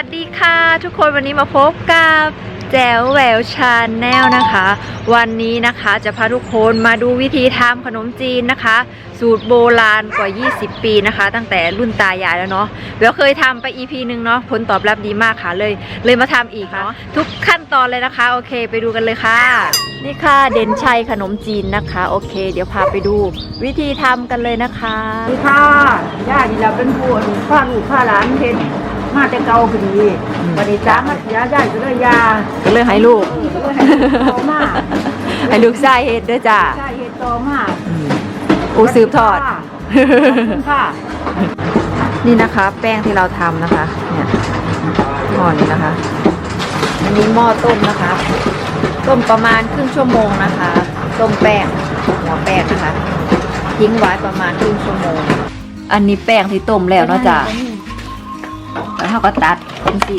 วัสดีค่ะ ทุกคนวันนี้มาพบกับแจ๋วแหววชาแนลนะคะ วันนี้นะคะจะพาทุกคนมาดูวิธีทำขนมจีนนะคะ สูตรโบราณกว่า 20 ปีนะคะ ตั้งแต่รุ่นตายายแล้วเนาะแหววเคยทำไป EP หนึ่งเนาะผลตอบรับดีมากค่ะเลย เลยมาทำอีกเนาะทุกขั้นตอนเลยนะคะ โอเคไปดูกันเลยค่ะ นี่ค่ะเด่นชัยขนมจีนนะคะ โอเค เดี๋ยวพาไปดู วิธีทำกันเลยนะคะสวัสดีค่ะย่านี่เราเป็นผู้อนุข้าลูกข้าหลานเห็น มาแต่เก่าพอดีวันนี้จ้ามาเสียย่าก็เลยยาก็เลยให้ลูกก็เลยให้โตมาให้ลูกชายเฮ็ดเด้อจ้าใช่เฮ็ดโตมาอูสืบทอดขอบคุณค่ะนี่นะคะ แป้งที่เราทำนะคะเนี่ยหม้อนี้นะคะ อันนี้หม้อต้มนะคะ ต้มประมาณครึ่งชั่วโมงนะคะ ต้มแป้งหัวแป้งนะคะทิ้งไว้ประมาณครึ่งชั่วโมง อันนี้แป้งที่ต้มแล้วเนาะจ้ะ แล้วเขาก็ตัดเป็นสี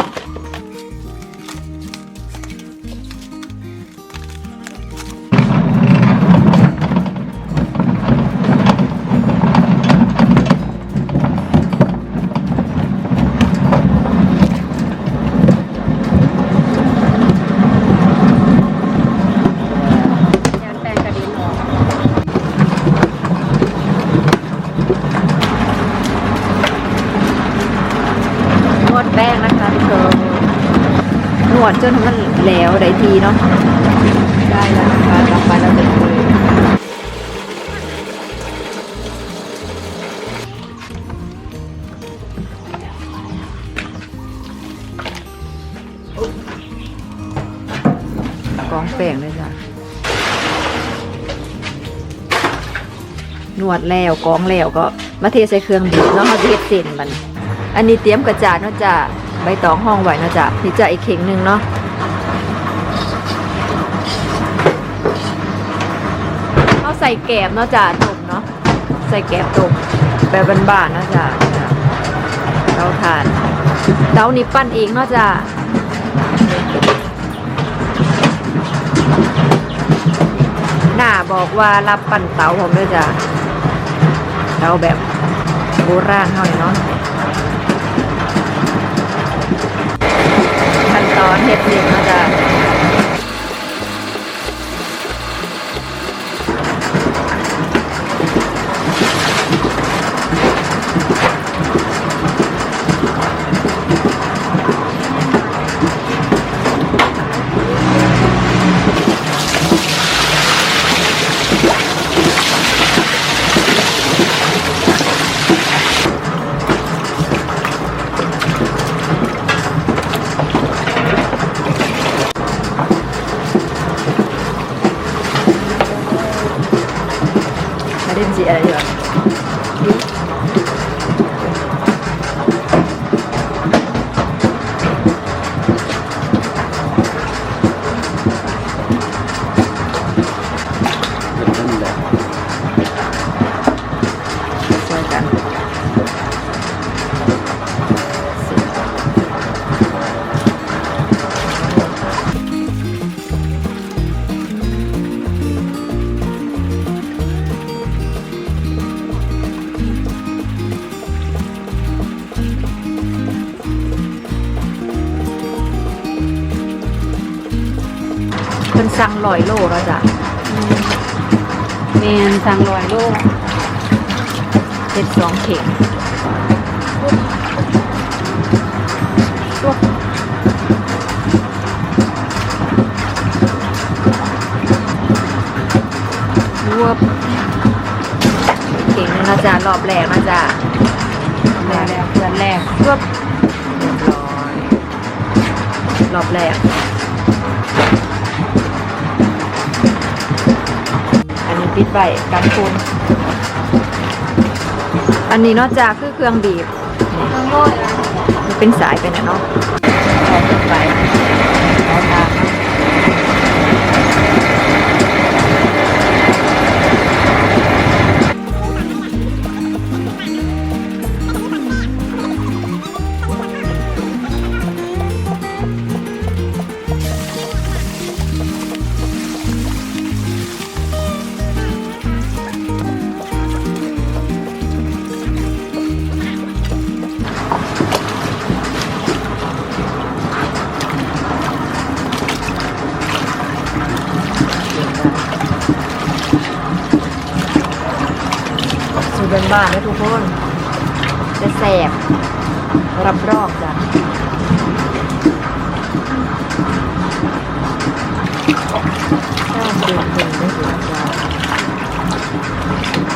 ดจนมันแหลวได้ทีเนาะได้แล้วนะคะต่อไปเราจะคุยกองแป้งเลยจ้ะนวดแล้วกองแล้วก็มาเทใส่เครื่องบีบเนาะเขาเฮ็ดเส้นมัน อันนี้เตรียมกระจาดเนาะจ้ะ ใบตองห้องไว้นะจ้ะนี่จะอีกเข่งหนึ่งเนาะเขาใส่แกบเนาะจ้ะต้มเนาะใส่แกบต้มแบบบ้านๆเนาะจ้ะเตาถ่านเตานี่ปั้นเองเนาะจ้ะหน้าบอกว่ารับปั้นเตาผมด้วยจ้ะเตาแบบโบราณเท่านี้เนาะ อนเห็ดเสร็จมาจะ เป็นสั่งลอยโลแล้วจ้ะแมนสั่งลอยโลก เจ็ดสองเข่งรวบเข่งนึงนะจ๊ะรอบแรกนะจ๊ะแล้วแล้วเพื่อนแรกรวบเรียบร้อยรอบแรก อันนี้ปิดไว้กันคุณ อันนี้นอกจากคือเครื่องบีบนี่ทั้งโลดมันเป็นสายไปนะเนาะต่อขึ้นไป บ้านนะทุกคน จะแสบรับรอบจ้ะข้าวเดือดหนึ่งไม่ถึงจ้ะ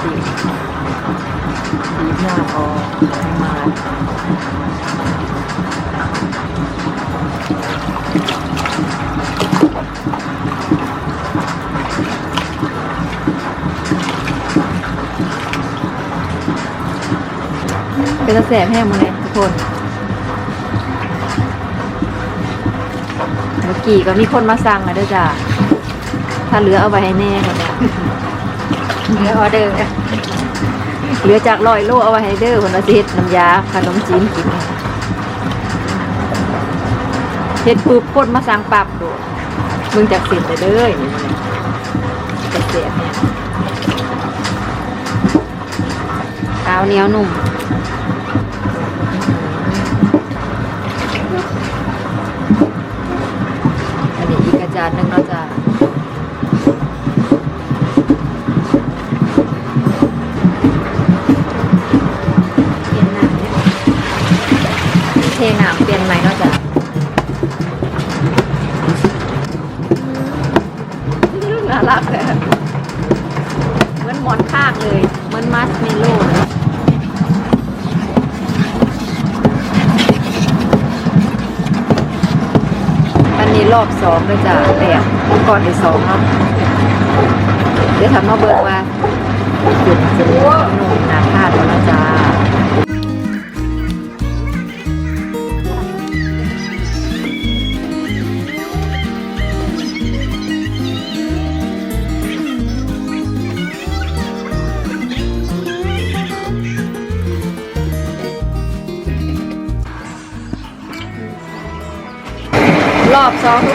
สีสีหน้าออกมา เป็นตะแสแห้งหมาเลยทุกคนเมื่อกี้ก็มีคนมาสั่งนะด้อจ้ะถ้าเหลือเอาไว้ให้แน่ก่อนจ้ะเหลือออเดอร์เหลือจากร้อยโลเอาไว้ให้เด้อคนละสิน้ำยาขนมจีนกินเฮ็ดปุ๊บคนมาสั่งปรับดดมึงจากเสร็จไปเด้อนี่มันจะเสียเนี่ยขาวเหนียวนุ่ม อบสองเลยจ้ะแบบก่อนที่สองเนาะเดี๋ยวทำมาเบิกว่า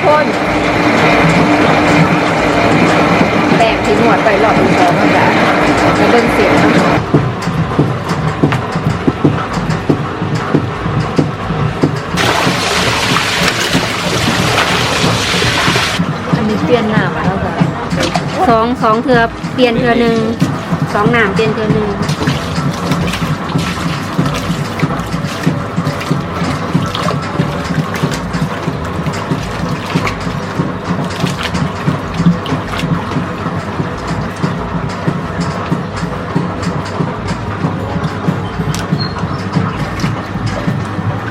คนแบ่งที่หนวดไปรอบที่สองนะจ๊ะจะเบิ่งเสียงนะอันนี้เปลี่ยนหน้ามาแล้วจ้ะสองสองเทือเปลี่ยนเทือหนึ่งสองหนามเปลี่ยนเทือหนึ่ง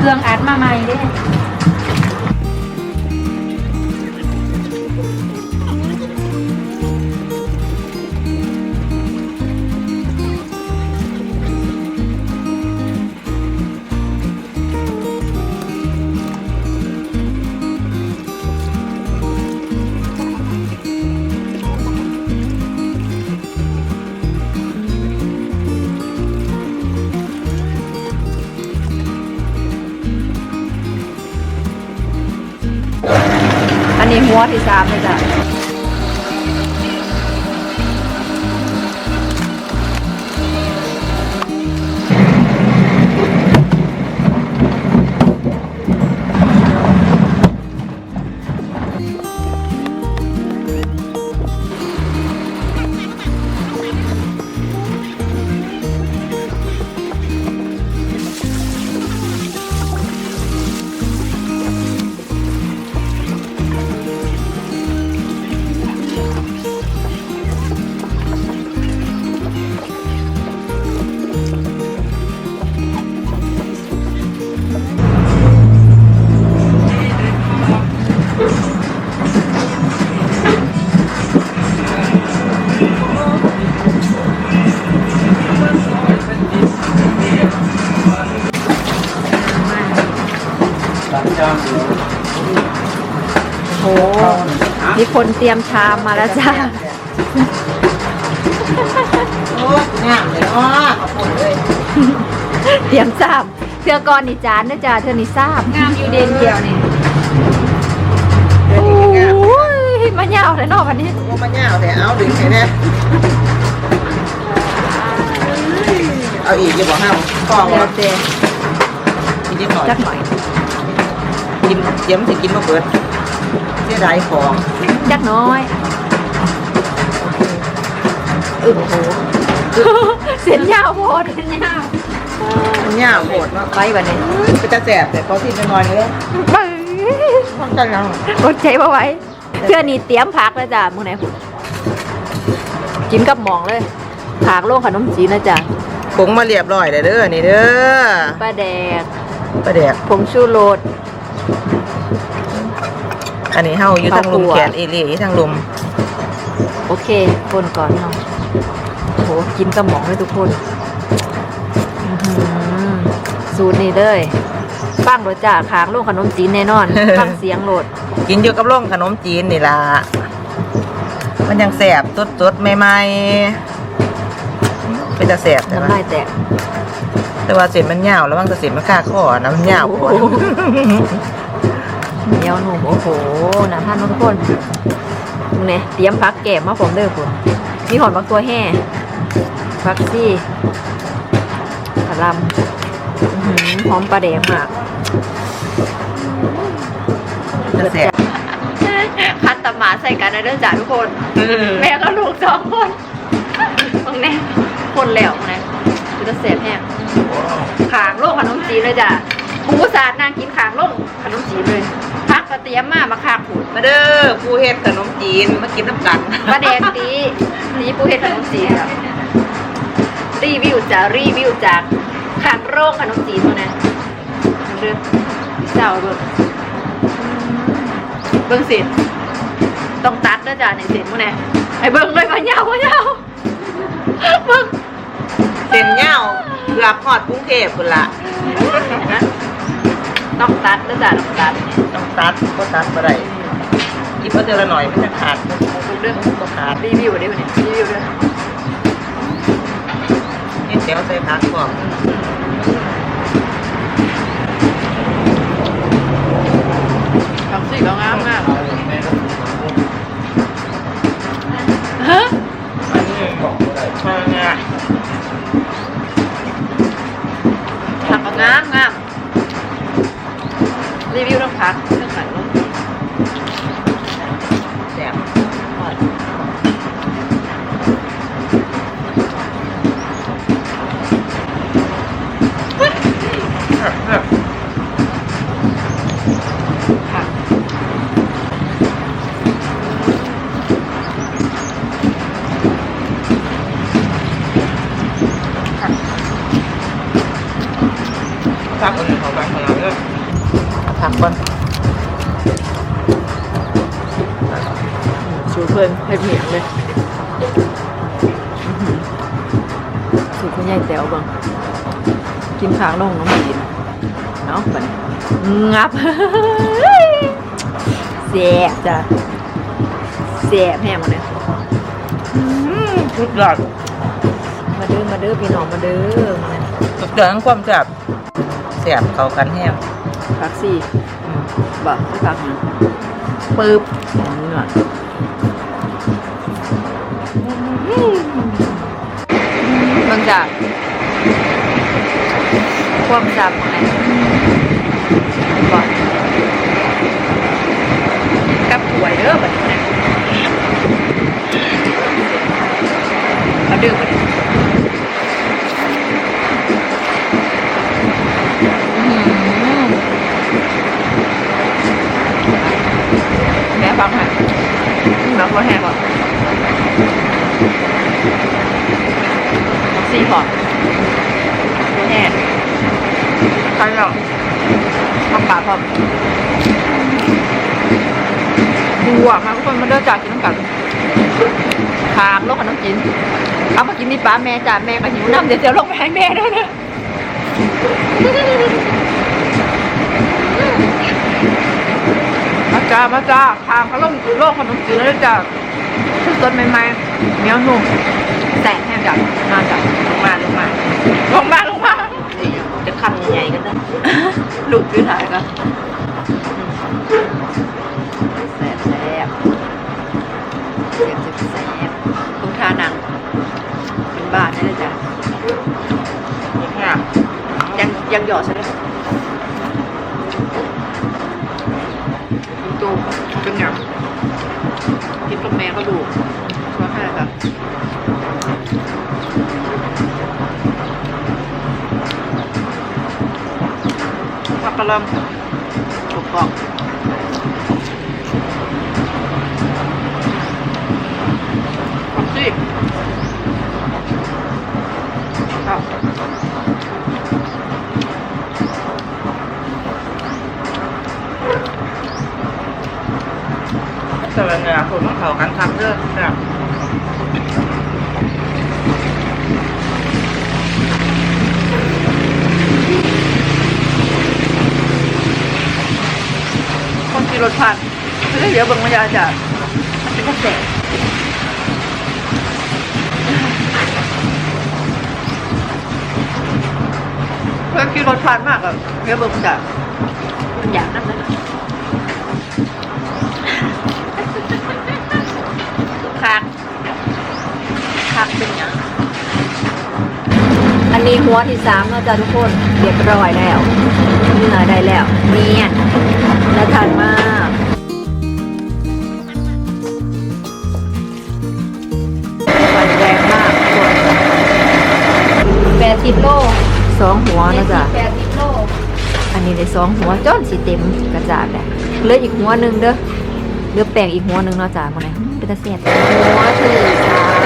รื่องอัดมาใหม่เด้ หัวที่สามเลยจ้ะ คนเตรียมชามมาแล้วจ้าโอ้งามเลยเนาะขอบคุณเลยเตรียมซ้ำเทือก่อนนี่จานนะจ้าเทือนี่ซ้ำงามอยู่เด่นเดียวนี่โอ้ยมันยาวเลยเนาะวันนี้โอ้มันยาวแต่เอาดึงให้แน่เอาอีกอย่าบอกห้ามกล้องเดี๋ยวว่าเจกินนิดหน่อยจักหน่อยกินเดี๋ยวมันจะกินมาเบิด เสียดายของจักน้อยโอ้โหเส้นยาวโพดเส้นยาวมันยาวโหดเนาะไปบัดนี้ก็จะแสบแต่พอที่น้อยๆเลยไปต้องกันยังอดใจมาไว้เพื่อนนี่เตรียมผักแล้วจ้ะมื้อไหนพุ่นกินกับหมองเลยผักโลงขนมจีนนะจ๊ะผงมาเรียบร้อยเลยเด้อนี่เด้อปลาแดกประเดี๋ยวผงชูรส อันนี้เฮาอยู่ทางลมข้าวคั่วแขนเอเลี่อยู่ทางลมโอเคคนก่อนเนาะโหกินกับหมองเลยทุกคนอื้อหือสูตรนี้เลยฟังรสจ้าขางโลงขนมจีนแน่นอนฟังเสียงโหลด กินอยู่กับร่องขนมจีนนี่ล่ะมันยังแสบสดๆใหม่ๆเป็นตาแสบแต่ว่าน้ำลายแตกแต่ว่าเส้นมันยาวแล้วบางแต่เส้นมันค่าข้อนะมันยาวโพด เหนียวหนุ่มโอ้โหน่าทานมากทุกคนมึงเนี่ยเตรียมพักแก้มมาผมเด้อคุณมีหอนบักตัวแห่พักซี่กระลำอื้อหือหอมปลาแดงมากจะแสบพัดตำหมาใส่กันนะเด้อจ้าทุกคน แม่ก็ลูกสองคนตรงนี้คนแล้วนะคือจะเสพแห้งขางโลกขนมจีนเลยจ้ะปูสาดนางกินขางโลกขนมจีนเลย พักกระเตียมมามาคางผูดมาเด้อผู้เฮ็ดขนมจีนมากินน้ำกันมาแดงตีตีปูเห็ดขนมจีนครับรีวิวจ้ะรีวิวจากขางโลกขนมจีนตัวนี้เด้อเจ้าเบิ่งเบิ่งสิต้องตัดเด้อจ้ะในเสิมื้อนี้ไอ้เบิ่งเลยว่ายาวว่ายาวเบิ่งเส้นยาวเกือบฮอดกรุงเทพพุ่นละ ต้องตัดแล้วจ้ะต้องตัดต้องตัดก็ตัดบ่ได้หยิบเอาเจอละหน่อยมันจะขาดมันดูเรื่องก็ขาดรีวิวได้ไหมเนี่ยรีวิวด้วยนี่เดี๋ยวใส่ผักก่อนทำสิก็งามมากฮะอันนี้มาง่ายท รีวิวต้องพักเรื่องหมายลบ เพื่อนให้เพียงเลยสูตรคุณยายแต๋วบ้างกินค้างลงน้ำจีนเนาะบัดนี้งับแซ่บจ้ะแซ่บแห้งหมดเลยสุดยอดมาเด้อมาเด้อพี่น้องมาเด้อมาเนี่ยสุดยอดของความแสบแสบเข้ากันแห้งพักสี่บ่ไม่พักนะปึ๊บอย่างนี้หน่อย มับความจับของไหนบ่กับหวยเด้อบัดนี้นะมาเด้อแบบนี้ แม่ฟังค่ะแม่ก็แห้งก่อนสี่พอแห้งใช่แล้ว ทำปากพร้อมดูอะมาทุกคนมาเดินจากกินน้ำกันทางโลกขนมจีนเอามากินนี่ป้าแม่จ้าแม่ก็หิวน้ำเดี๋ยวเดี๋ยวลงไปให้แม่ด้วยนะมาจ้ามาจ้าทางเขาลงโลกขนมจีนแล้วจ้าต้นใหม่ๆเหนียวนุ่มแสงแห้งจ้ะมาจ้ะลงมาลงมาลงมาลงมาจะคำใหญ่กันนะ ลูกยืนถ่ายกันแสบแสบแสบแสบตรงทาหนัง เป็นบาทนี่เลยจ้ะนี่ค่ะยังยังหยอดใช่ไหมตูเป็นไงกินกับแม่ก็ดูว่าให้แบบ กกะหล่ำถูกต้องผักชีครับแต่ละเนี่ยผมต้องเขากันทำเรื่องแบบ คนขี่รถผ่านไม่ได้เหลียวเบิ่งมายาจ้ะมันเป็นกระแสเพื่อนขี่รถผ่านมากอะเหลียวเบิ่งจ้ะมันอยากนั่นเลยคักคักเป็นหยังอันนี้หัวที่สามแล้วจ้ะทุกคนเรียบร้อยแล้วเนื้อได้แล้วเนียนน่าทานมาก สิบโลสองหัวนะจ๊ะแปดสิบโลอันนี้ได้สองหัวจ้อนสีเต็มกระจาดแหละเหลืออีกหัวหนึ่งเด้อเหลือแป้งอีกหัวหนึ่งเนาะจ้าคนไหนเป็นตาเสียดหัวที่สาม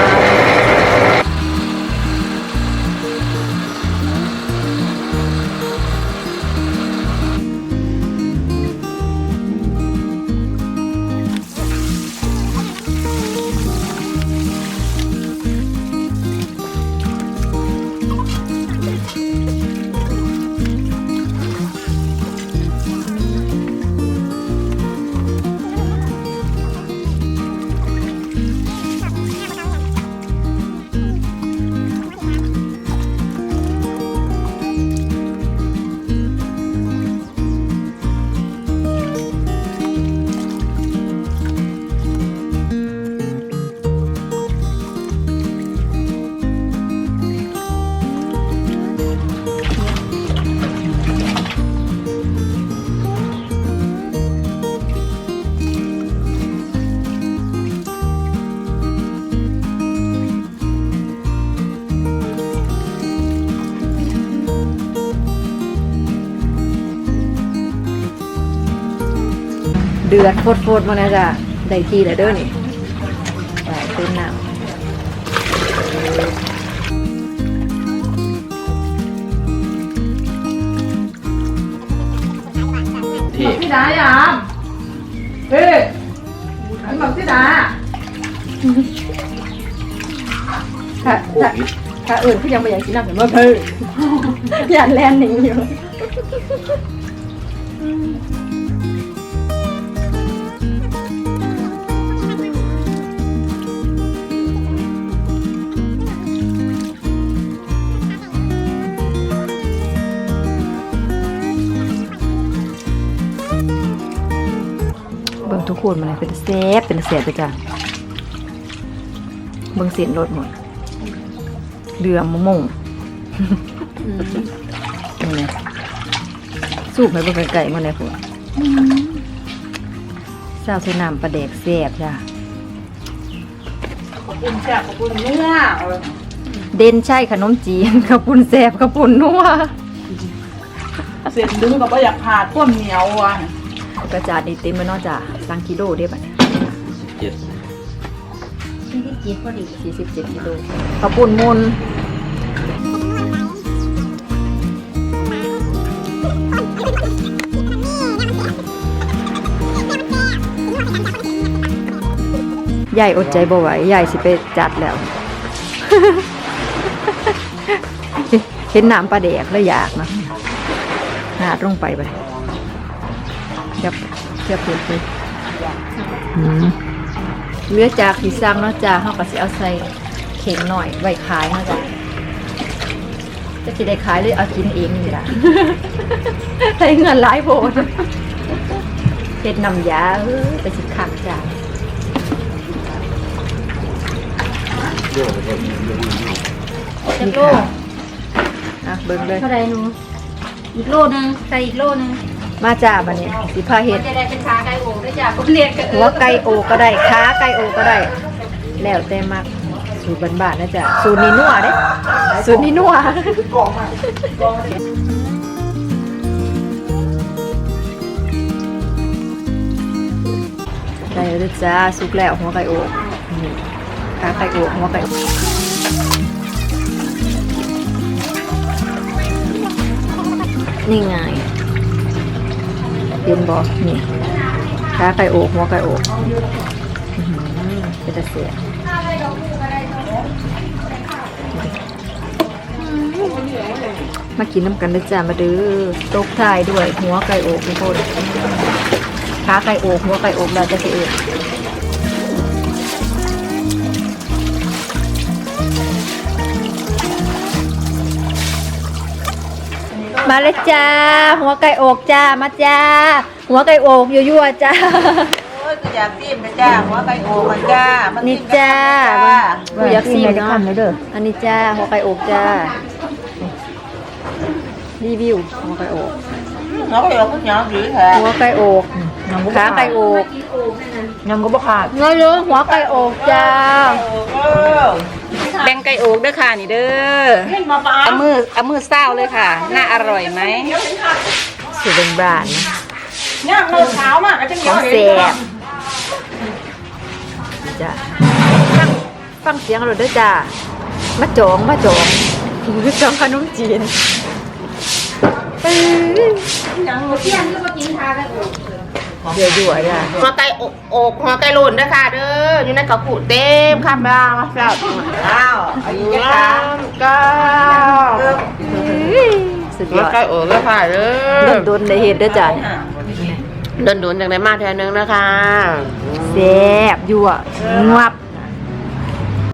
เดือดโฟดๆมาแล้วจ้ะได้ทีแล้วเด้อนี่ไปเติมน้ำที่พี่ดาอย่าเฮ้ยอันบอกพี่ดาถ้าโคถ้าวิดถ้าอื่นพี่ยังไม่อยากกินน้ำเห็นว่าเพิ่งอยากแลนหนีอยู่ ทุกคนมันเลยเป็นแซ่บเป็นแซ่บไปจ้ะเบิ่งเสียนรถหมดเรือมะม่วงนี่ไงสูบให้เบิ่งไก่ๆมาเลยพวกซาวใส่น้ำปลาแดกแซ่บจ้ะขอบคุณจ้ะขอบคุณเนื้อเด่นใช่ขนมจีนข้าวปุ้นแซ่บข้าวปุ้นนัวเสร็จดึงก็บ่อยากผ่าต้วมเหนียวอะกระจาดนี่เต็มแล้วเนาะจ้ะ สั่งกิโลได้บัดนี้เจ็ดสี่สิบเจ็ดกิโลข้าวปุ้นมุนใหญ่อดใจบ่ไหวใหญ่สิไปจัดแล้ว เห็นน้ำปลาแดกแล้วอยากนะหาดลงไปไปยับเทียบเทียบเลยอืม เหลือจากที่สั่งเนาะจ้าเฮาก็สิเอาใส่เข่งหน่อยไว้ขายเนาะจ้ะจะสิได้ขายหรือเอากินเองนี่ล่ะใช้เงินหลายโพดเฮ็ดน้ำยาเออไปสิคักจ้าเรื่องของคนเรื่องนี้จะโลอะเบิ่งเลยเท่าไรหนูอีกโลนึงใส่อีกโลนึง มาจ้าบันนี้สิพาเห็ดจะได้เป็นขาไก่โอได้จ้าคนเรียนกันหัวไก่โอก็ได้ขาไก่โอก็ได้ แล้วแต่มมากสูตรบ้านๆนะจ๊ะสูตรนีนัวเด้สูตรนีนัวไก่แล้จ้าสุกแล้วหัวไก่โอขาไก่โอหัวไก่นี่ไง เห็นบอนี่ขาไก่อกหัวไก่อกเป็นตะเสียมากินน้ำกันด้อจ้ามาดื้อตกทายด้วยหัวไก่อกทุกคนขาไก่อกหัวไก่อกเราจะเสีย มาเลยจ้า หัวไก่อกจ้า มาจ้า หัวไก่อกยั่วๆจ้า โอ้ยก็อยากจิ้มนะจ้าหัวไก่โอ่งจ้ามานี่จิ้มกัจ้าจ้ากูอยากซีมเนาะเนาะเลยเด้ออันนี้จ้า หัวไก่อกจ้า รีวิว หัวไก่อก nó có được cái nhỏ gì hả หัวไก่อกขาไก่อกยังก็บ่ขาดน้อยรู้หัวไก่อกจ้า ừ. แบ่งไก่อกเด้อค่ะนี่เด้อเอามือเอามือเศร้าเลยค่ะ น่าอร่อยไหมสุดเป็นบรานนะ nhá ngồi tháo mà cái chân ของ nhỏ แสบจ้าฟังฟังเสียงเราด้วยจ้ามาจองมาจองคือจองขนมจีนเอ้ย เดี๋ยวอยู่อะจ้าหัวไก่อกอกหัวไก่โลนเด้อค่ะเด้ออยู่ในกระปุกเต็มคำรางครับ nào ở dưới cái cá ก็สุดหัยวอดไก่อกเด้อค่ะเด้โดอนโดนในเห็ดเด้อจ้าโดนๆจากไหนมาแทนนึงนะคะแซ่บอยู่อะงวับ